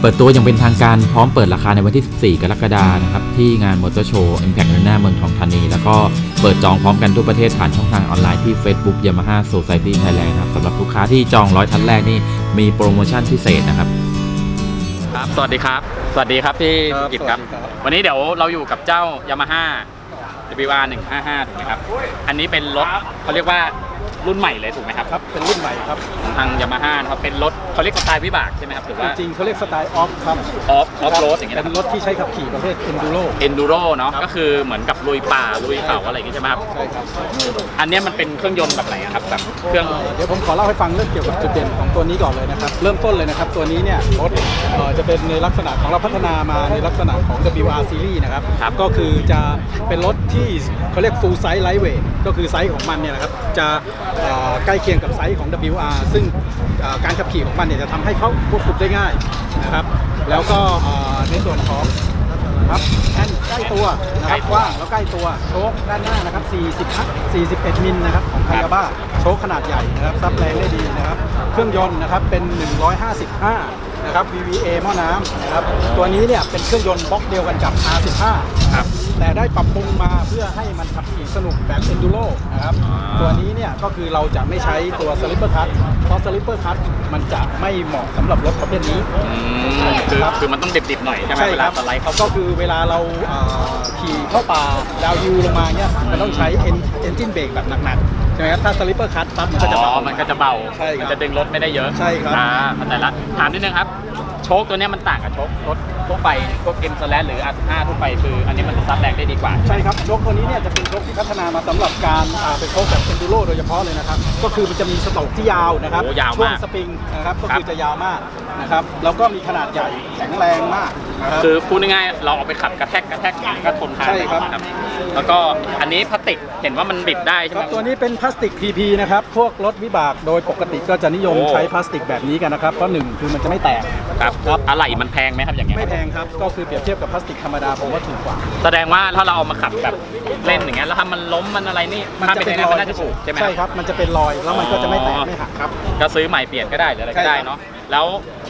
เปิดตัวอย่างเป็นทางการพร้อมเปิดราคาในวันที่ 14 กรกฎาคมนะครับ ที่งานมอเตอร์โชว์ Impact Arena เมืองทองธานี แล้วก็เปิดจองพร้อมกันทั่วประเทศผ่านช่องทางออนไลน์ที่ Facebook Yamaha Society Thailand นะครับสำหรับลูกค้าที่จองร้อยท่านแรกนี่มีโปรโมชั่นพิเศษนะครับ ครับ สวัสดีครับ สวัสดีครับพี่ครับกิตครับ สวัสดีครับ วันนี้เดี๋ยวเราอยู่กับเจ้า Yamaha WR 155ถูกไหมครับ อันนี้เป็นรถเขาเรียกว่ารุ่นใหม่เลยถูกไหมครับ ครับ เป็นรุ่นใหม่ครับของทาง Yamaha นะครับ เป็นรถเขาเรียกสไตล์วิบากใช่ไหมครับหรือว่าจริงๆเขาเรียกสไตล์ออฟครับ ออฟออฟโรดอย่างเงี้ยเป็นะนรถที่ใช้ขับขี่ประเภท enduro Enduro เนาะครับก็คือเหมือนกับลุยป่าลุยเขาอะไรอย่างงี้ใช่ไหมครับ ใช่ครับอันเนี้ยมันเป็นเครื่องยนต์แบบไหนอะครับแบบเครื่อง เอ่อเดี๋ยวผมขอเล่าให้ฟังเรื่องเกี่ยวกับจุดเด่นของตัวนี้ก่อนเลยนะครับ เริ่มต้นเลยนะครับ ตัวนี้เนี่ยรถเอ่อจะเป็นในลักษณะของเราพัฒนามาในลักษณะของ WR Series นะครับ ครับ ก็คือจะเป็นรถ ที่เขาเรียก full size lightweight ก็คือไซส์ของมันเนี่ยนะครับจะเอ่อใกล้เคียงกับไซส์ของ WR ซึ่งเอ่อการขับขี่ของมันเนี่ยจะทำให้เขาควบคุมได้ง่ายนะครับ แล้วก็เอ่อในส่วนของครับแอนใกล้ตัวนะครับกว้างแล้วใกล้ตัวโชคด้านหน้านะครับ 40 41 มิลนะครับของคายาบ้าโชคขนาดใหญ่นะครับซับแรงได้ดีนะครับ เครื่องยนต์นะครับเป็น 155 นะครับ VVA หม้อน้ำนะครับตัวนี้เนี่ยเป็นเครื่องยนต์บล็อกเดียวกันกับ R15 ครับ แต่ได้ปรับปรุงมาเพื่อให้มันขับขี่สนุกแบบ Enduro นะครับอ่าตัวนี้เนี่ยก็คือเราจะไม่ใช้ตัว Slipper Cut เพราะ Slipper Cut มันจะไม่เหมาะสำหรับรถประเภทนี้อืมคือครับ คือมันต้องดิบๆหน่อยใช่ไหมใช่เวคลารับสไลด์เข้าก็คือเวลาเราเอ่อขี่เข้าป่าดาวยูลงมาเนี่ยมันต้องใช้เอนจินเบรกแบบหนักๆใช่ไหมครับถ้าสลิปเปอร์คัตปั๊บมันก็จะอ๋เบา อมันก็จะเบา ใช่ครับมันจะดึงรถไม่ได้เยอะใช่ครับ อ่าเข้าใจละถามนิดนึงครับ โชคตัวเนี้ยมันต่างกับโชครถ ทั่วไปพวก M สแลหรือ R5 ทั่วไปคืออันนี้มันซับแรงได้ดีกว่า ใช่ครับโชคตัวนี้เนี่ยจะเป็นโชคที่พัฒนามาสำหรับการอ่าเป็นโชคแบบเอนดูโรโดยเฉพาะเลยนะครับ ก็คือมันจะมีสโตรกที่ยาวนะครับโอ้ยาวมากช่วงสปริงนะครับก็คือครับจะยาวมาก นะครับแล้วก็มีขนาดใหญ่แข็งแรงมากนะครับ คือพูดง่ายๆเราเอาไปขับกระแทกกระแทกอย่างนี้ก็ทนทานใช่ครับได้แล้วก็อันนี้พลาสติกเห็นว่ามันบิดได้ใช่คไหม รับตัวนี้เป็นพลาสติก PP นะครับ พวกรถวิบากโดยปกติก็จะนิยมโอ้ ใช้พลาสติกแบบนี้กันนะครับ เพราะหนึ่งคือมันจะไม่แตก ครับครับ อะไรมันแพงไหมครับอย่างเงี้ยไม่แพงครับ ก็คือเปรียบเทียบกับพลาสติกธรรมดาผมว่าถูกกว่า แสดงว่าถ้าเราเอามาขับแบบเล่นอย่างเงี้ยแล้วถ้ามันล้มมันอะไรนี่ถ้าไม่ได้มันน่าจะถูกใช่ไหมใช่ครับ มันจะเป็นรอยแล้วมันก็จะไม่แตกไม่หักครับ ก็ซื้อใหม่เปลี่ยนก็ได้หรืออะไรก็ได้เนาะแล้ว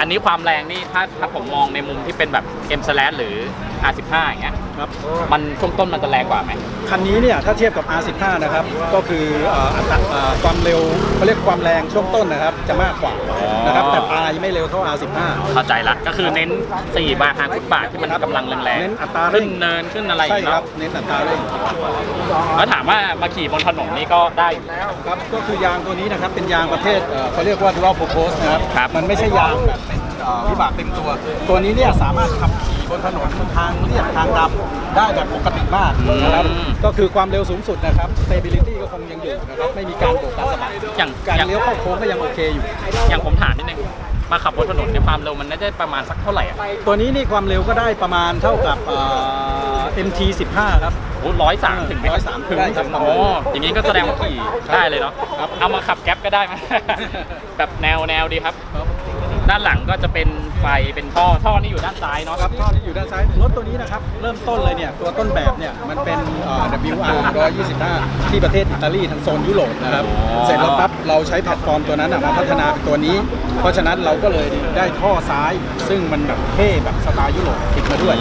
อันนี้ความแรงนี่ถ้าถ้าผมมองในมุมที่เป็นแบบ M slash หรือ R15 อย่างเงี้ยครับ มันช่วงต้นมันจะแรงกว่าไหม คันนี้เนี่ยถ้าเทียบกับ R15 นะครับ ก็คือเอ่ออัตราเอ่อความเร็วเขาเรียกความแรงช่วงต้นนะครับจะมากกว่านะครับ แต่ปลายไม่เร็วเท่า R15 เข้าใจละก็คือเน้น4บาททางฟุตบาทที่มันกำลังแรงๆเน้นอัตราเร่ขึ้ง นเนินขึ้นอะไรอใช่ย่างคเงี้รัยบเน้นอัตราเร่งแล้วถามว่ามาขี่บนถนนนี่ก็ได้อยู่ครับก็คือยางตัวนี้นะครับเป็นยางประเภทเอ่อเขาเรียกว่า dual purpose นะครับครับ มันไม่ใช่ยางแบบเป็นเอ่อวิบากเต็มตัว ตัวนี้เนี่ยสามารถขับขี่บนถนนทางเรียบทางดำได้แบบปกติมากนะครับ ก็คือความเร็วสูงสุดนะครับ stability ก็คงยังอยู่นะครับ ไม่มีการโบกการสะบัดอย่างการอย่างเลี้ยวเข้าโค้งก็ยังโอเคอยู่ อย่างผมถามนิดนึงมาขับบนถนนในยความเร็วมันน่าจะประมาณสักเท่าไหร่อะตัวนี้นี่ความเร็วก็ได้ประมาณเท่ากับเอ่อ MT 15 ครับ โอ้ร้อยสามถึงไหมร้อยสามถึงได้ครับโอ้อย่างนี้ก็แสดงว่าขี่ได้เลยเนาะครับ เอามาขับแก๊ปก็ได้ไหม แบบแนวแนวดีครับ ด้านหลังก็จะเป็นไฟเป็นท่อท่อนี่อยู่ด้านซ้ายเนาะ ครับท่อที่อยู่ด้านซ้ายรถตัวนี้นะครับ เริ่มต้นเลยเนี่ย ตัวต้นแบบเนี่ย มันเป็นเอ่อ WR 125 ที่ประเทศอิตาลีทางโซนยุโรปนะครับ อ๋อ เสร็จแล้วปั๊บเราใช้แพลตฟอร์มตัวนั้นน่ะมาพัฒนาเป็นตัวนี้ เพราะฉะนั้นเราก็เลยได้ท่อซ้าย ซึ่งมันแบบเท่แบบสไตล์ยุโรปติดมาด้วย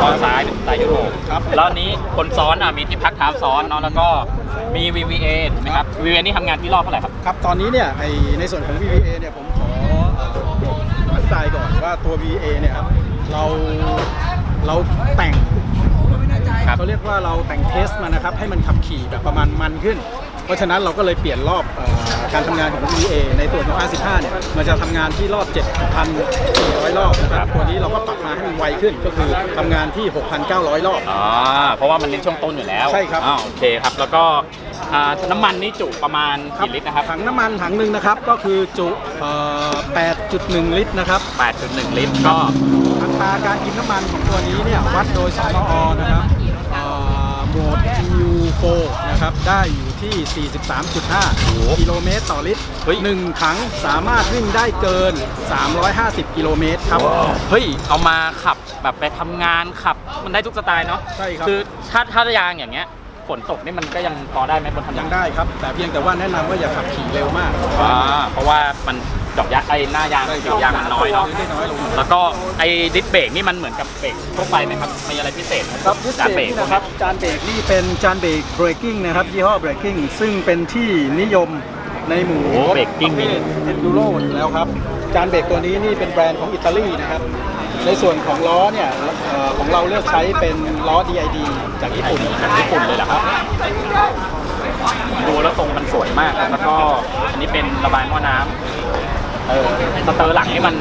ท่อซ้ายเป็นสไตล์ยุโรปครับ แล้วอันนี้คนซ้อนอะมีที่พักเท้าซ้อนเนาะแล้วก็มี VVA ถูกไหมครับ VVA นี่ทำงานที่รอบเท่าไหร่ครับ ครับ ตอนนี้เนี่ยไอในส่วนของ VVA เนี่ยผมขอเอ่อ อธิบายก่อนว่าตัว VVA เนี่ยครับเราเราแต่งครับ เขาเรียกว่าเราแต่งเทสมานะครับ ให้มันขับขี่แบบประมาณมันขึ้น เพราะฉะนั้นเราก็เลยเปลี่ยนรอบเออการทำงานของ VVA ในตัวของ R15 เนี่ยมันจะทำงานที่รอบ 7,400 รอบนะครับตัวนี้เราก็ปรับมาให้มันไวขึ้นก็คือทำงานที่ 6,900 รอบ อ๋อเพราะว่ามันเน้นช่วงต้นอยู่แล้วใช่ครับอ๋อโอเคครับ แล้วก็ อ่าน้ำมันนี่จุประมาณกี่ลิตรนะครับ ถังน้ำมันถังหนึ่งนะครับก็คือจุเอ่อ8.1 ลิตรนะครับ8.1 ลิตรก็อัตราการกินน้ำมันของตัวนี้เนี่ยวัดโดยสมอนะครับเอ่อโหมด EU4 นะครับได้อยู่ที่ 43.5 กิโลเมตรต่อลิตรเฮ้ย หนึ่งถังสามารถวิ่งได้เกิน 350 กิโลเมตรครับ เฮ้ยเอามาขับแบบไปทำงานขับมันได้ทุกสไตล์เนาะใช่ครับ คือถ้าถ้ายางอย่างเงี้ย ฝนตกนี่มันก็ยังพอได้ไหมบนถนนยังได้ครับ แต่เพียงแต่ว่าแนะนำว่าอย่าขับขี่เร็วมากอ่าเพราะว่ามันดอกยางไอ้หน้ายางดอกยางมันน้อยเนาะได้น้อยลงแล้วก็ไอ้ดิสเบรกนี่มันเหมือนกับเบรกทั่วไปไหมครับมีอะไรพิเศษไหมครับดิสการเบเบรรกกนี่นะครับจานเบรกนี่เป็นจานเบรกเบรกกิ้งนะครับยี่ห้อเบรกกิ้งซึ่งเป็นที่นิยม ในหมู่โอ้เบรกกิ้ง ประมีเภทเอนดูโรอยู่แล้วครับ จานเบรกตัวนี้นี่เป็นแบรนด์ของอิตาลีนะครับ ในส่วนของล้อเนี่ยเอ่อของเราเลือกใช้เป็นล้อ DID จากญี่ปุ่นจากญี่ปุ่นเลยเหรอครับ ดูแล้วทรงมันสวยมากแล้วก็อันนี้เป็นระบายหม้อน้ำเออสเตอร์หลังนี่มัน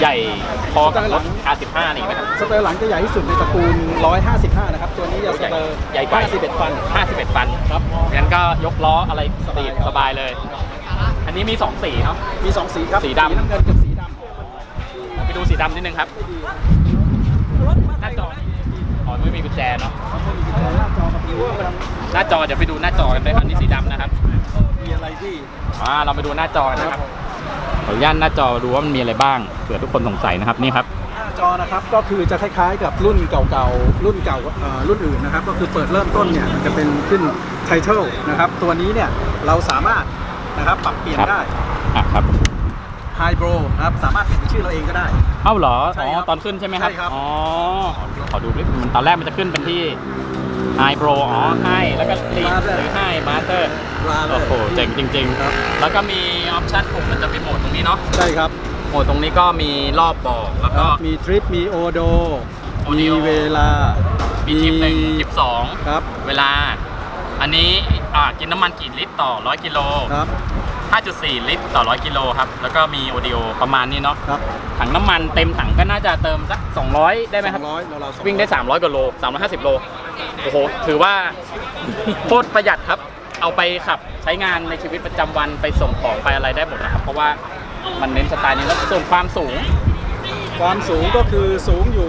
ใหญ่พอกับรถ R15 นี่ไหมครับ สเตอร์หลังจะใหญ่ที่สุดในตระกูล 155 นะครับ ตัวนี้จะสเตอร์ใหญ่กว่า 51ฟัน51 ฟันครับงั้นก็ยกล้ออะไรตีดสบายเลยอั นนี้มี2สีเนาะ มี2สีครับสีดำ น้ำเงินกับสีดำไปดูสีดำนิดนึงครับ หน้าจออ๋อไม่มีกุญแจเนาะหน้าจอเดี๋ยวไปดูหน้าจอกันเลยครับนี่สีดำนะครับ มีอะไรที่อ่าเราไปดูหน้าจอกันนะครับ ขออนุญาตหน้าจอดูว่ามันมีอะไรบ้าง เผื่อทุกคนสงสัยนะครับ นี่ครับ หน้าจอนะครับก็คือจะคล้ายๆ กับรุ่นเก่าๆรุ่นเก่าเอ่อรุ่นอื่นนะครับ ก็คือเปิดเริ่มต้นเนี่ยมันจะเป็นขึ้นไทเทลนะครับ ตัวนี้เนี่ยเราสามารถ นะครับ ปรับเปลี่ยนครับ ได้อะครับไฮโบรนะครับสามารถเปลี่ยนเป็นชื่อเราเองก็ได้ เอ้าเหรอใช่อ๋อครับตอนขึ้นใช่ไหมครับใช่ครับ อ๋อขอดูดิมันตอนแรกมันจะขึ้นเป็นที่ High Pro อ๋อ High แล้วก็ Lead หรือ High Master ลาเลยโอ้โหเจ๋งจริง ครับ ๆ แล้วก็มีออปชั่นปุ่มมันจะมีโหมดตรงนี้เนาะใช่ครับโหมดตรงนี้ก็มีรอบบอกแล้วก็มีทริปมีโอโดโอมีดิโอเวลามีทิปหนึ่งทิปสองครับ เวลา อันนี้อ่ากินน้ำมันกี่ลิตรต่อ 100 กิโล ครับ 5.4 ลิตรต่อ 100 กิโลครับ แล้วก็มีโอดิโอประมาณนี้เนาะ ครับถังน้ำมันเต็มถังก็น่าจะเติมสัก 200 ได้ไหมครับสองร้อยเราเราสอวิ่งได้ 300กว่าโล 350 โล โอ้โห ถือว่า โคตรประหยัดครับ เอาไปขับใช้งานในชีวิตประจำวันไปส่งของไปอะไรได้หมดนะครับ เพราะว่ามันเน้นสไตล์นี้แล้วส่วนความสูง ความสูงก็คือสูงอยู่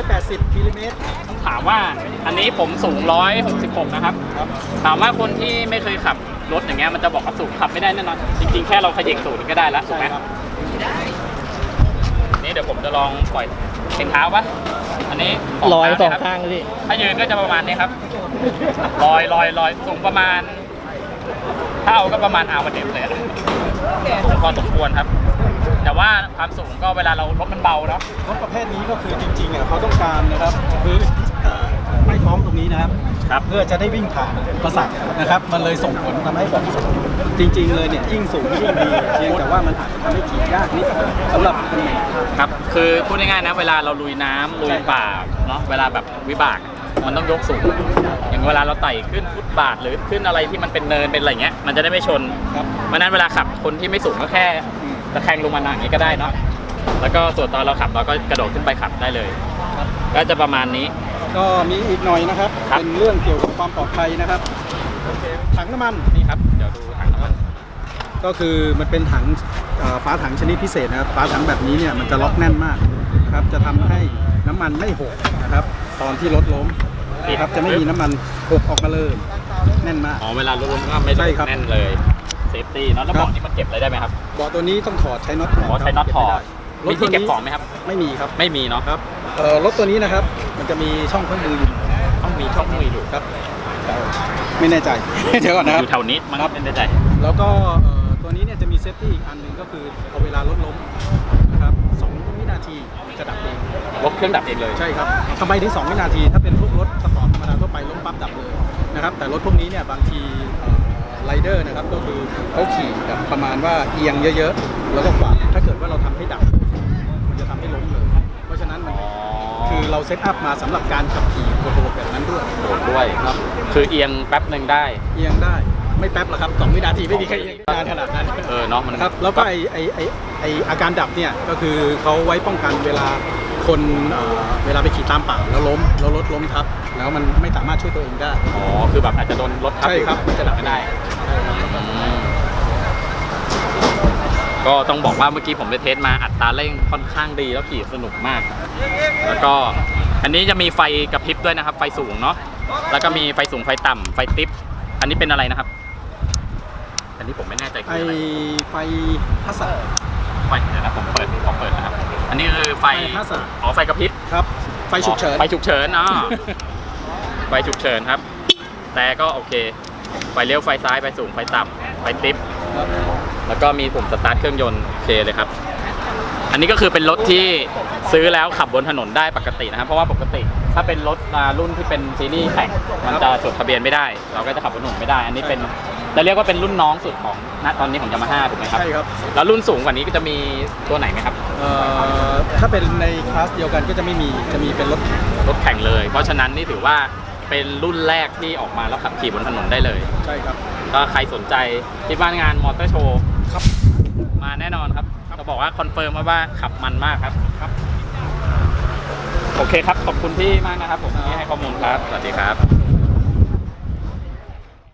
880มิลลิเมตร ถามว่าอันนี้ผมสูง 166 นะครับครับ ถามว่าคนที่ไม่เคยขับรถอย่างเงี้ยมันจะบอกว่าสูงขับไม่ได้แน่นอนจริงๆ แค่เราขยิกสูงก็ได้แล้วถูกไหมครับนี่เดี๋ยวผมจะลองปล่อยเป็นเท้าปะอันนี้ลอยสเท้องนะครับข้างเลยพี่ถ้ายืนก็จะประมาณนี้ครับลอยลอยลอยสูงประมาณถ้าเอาก็ประมาณอาวันเดฟเลยอะสูงพอสมควรครับ แต่ว่าความสูงก็เวลาเรารถมันเบาเนาะรถประเภทนี้ก็คือจริงๆอะเขาต้องการนะครับพื้นเอ่อไม้ท้องตรง นี้นะครับ ครับเพื่อจะได้วิ่งผ่านประสาทนะครับ มันเลยส่งผลทำให้แบบสูงจริง ๆ เลยเนี่ยยิ่งสูงยิ่งดีเพียงแต่ว่ามันอาจจะทำให้ขี่ยากนิดสำหรับคนใหม่ ครับคือพูดง่ายๆนะเวลาเราลุยน้ำลุยป่าเนาะเวลาแบบวิบากมันต้องยกสูง อย่างเวลาเราไต่ขึ้นฟุตบาทหรือขึ้นอะไรที่มันเป็นเนินเป็นอะไรเงี้ยมันจะได้ไม่ชนครับ เพราะฉะนั้นเวลาขับคนที่ไม่สูงก็แค่ตะแคงลงมาหนัอย่างนี้ก็ได้เนาะแล้วก็ส่วนตอนเราขับเราก็กระโดดขึ้นไปขับได้เลย ก็จะประมาณนี้ ก็มีอีกหน่อยนะครับ ครับ เป็นเรื่องเกี่ยวกับความปลอดภัยนะครับ ถังน้ำมันนี่ครับ เดี๋ยวดูถังน้ำมันก็คือมันเป็นถังเอ่อฝาถังชนิดพิเศษนะครับฝาถังแบบนี้เนี่ยมันจะล็อกแน่นมากนะครับ จะทำให้น้ำมันไม่หกนะครับ ตอนที่รถล้มนะครับจะไม่มีน้ำมันหกออกมาเลยแน่นมาก อ๋อเวลารถล้มก็ไม่ใช่ครับ แน่นเลยเซฟตี้เนาะแล้วครับเบาะนี่มันเก็บอะไรได้ไหมครับเบาะตัวนี้ต้องถอดใช้น็อตถอดอ๋อใช้น็อตถอดรมีถตัวที่เก็บนี้ของไหมครับ ไม่มีครับไม่มีเนาะครับเอ่อรถตัวนี้นะครับ มันจะมีช่องเครื่องมืออยู่ต้องมีช่องมืออยู่ครับแต่ไม่แน่ใจ เดี๋ยวก่อนนะคอรับยู่แถวนี้มันครับเป็นได้ใจแล้วก็เอ่อตัวนี้เนี่ยจะมีเซฟตี้อีกอันหนึ่งก็คือพอเวลารถล้มนะครับสองวินาทีจะดับเองรถเครื่องดับเองเลยใช่ครับทำไมถึง2วินาที ถ้าเป็นพวกรถสปอร์ตธรรมดาทั่วไปล้มปั๊บดับเลยนะครับ แต่รถพวกนี้เนี่ยบางทีไรเดอร์นะครับ ก็คือเขาขี่แบบประมาณว่าเอียงเยอะๆ แล้วก็ขวางถ้าเกิดว่าเราทำให้ดับ มันจะทำให้ล้มเลย เพราะฉะนั้นมันอ๋อ คือเราเซตอัพมาสำหรับการขับขี่โดดๆแบบนั้นด้วยโดดด้วยครับคือเอียงแป๊บหนึ่งได้ เอียงได้ไม่แป๊บหรอกครับ2วินาทีไม่มีใครเอียงได้นานขนาดนั้นเออเนาะมันนะครับแล้วก็ไอไอไอไออาการดับเนี่ยก็คือเขาไว้ป้องกันเวลาคนเอ่อเวลาไปขี่ตามป่าแล้วล้มแล้วรถล้มทับ แล้วมันไม่สามารถช่วยตัวเองได้ อ๋อ คือแบบอาจจะโดนรถทับใช่ครับ มันจะดับไม่ได้อืม ก็ต้องบอกว่าเมื่อกี้ผมไปเทสมาอัตราเร่งค่อนข้างดีแล้วขี่สนุกมาก แล้วก็อันนี้จะมีไฟกระพริบด้วยนะครับ ไฟสูงเนาะแล้วก็มีไฟสูงไฟต่ำไฟติ๊บอันนี้เป็นอะไรนะครับ อันนี้ผมไม่แน่ใจไอคืออะไรไฟทัศน์ไฟเดี๋ยวนะผมเปิดผมเปิดนะครับ อันนี้คือไฟไฟทัศน์อ๋อไฟกระพริบครับ ไฟฉุกเฉินไฟฉุกเฉินอ๋อไฟฉุกเฉินครับแแต่ก็โอเค ไฟเลี้ยวไฟซ้ายไฟสูงไฟต่ำไฟติป แล้วก็มีปุ่มสตาร์ทเครื่องยนต์โอเคเลยครับ อันนี้ก็คือเป็นรถที่ซื้อแล้วขับบนถนนได้ปกตินะครับ เพราะว่าปกติถ้าเป็นรถอ่ารุ่นที่เป็นซีรีส์แข่งมันจะจดทะเบียนไม่ได้ เราก็จะขับบนถนนไม่ได้ อันนี้เป็นจะเรียกว่าเป็นรุ่นน้องสุดของณตอนนี้ของยามาฮ่าถูกไหมครับใช่ครับ แล้วรุ่นสูงกว่านี้ก็จะมีตัวไหนไหมครับเอ่อถ้าเป็นในคลาสเดียวกันก็จะไม่มีจะมีเป็นรถแข่งรถแข่งเลย เพราะฉะนั้นนี่ถือว่าเป็นรุ่นแรกที่ออกมาแล้วขับขี่บนถนนได้เลย ใช่ครับ ก็ใครสนใจที่บ้านงานมอเตอร์โชว์ครับ มาแน่นอนครับจะบอกว่าคอนเฟิร์มมาว่าขับมันมากครับครับ โอเคครับ ขอบคุณพี่มากนะครับผมที่ให้ข้อมูลครับ สวัสดีครับ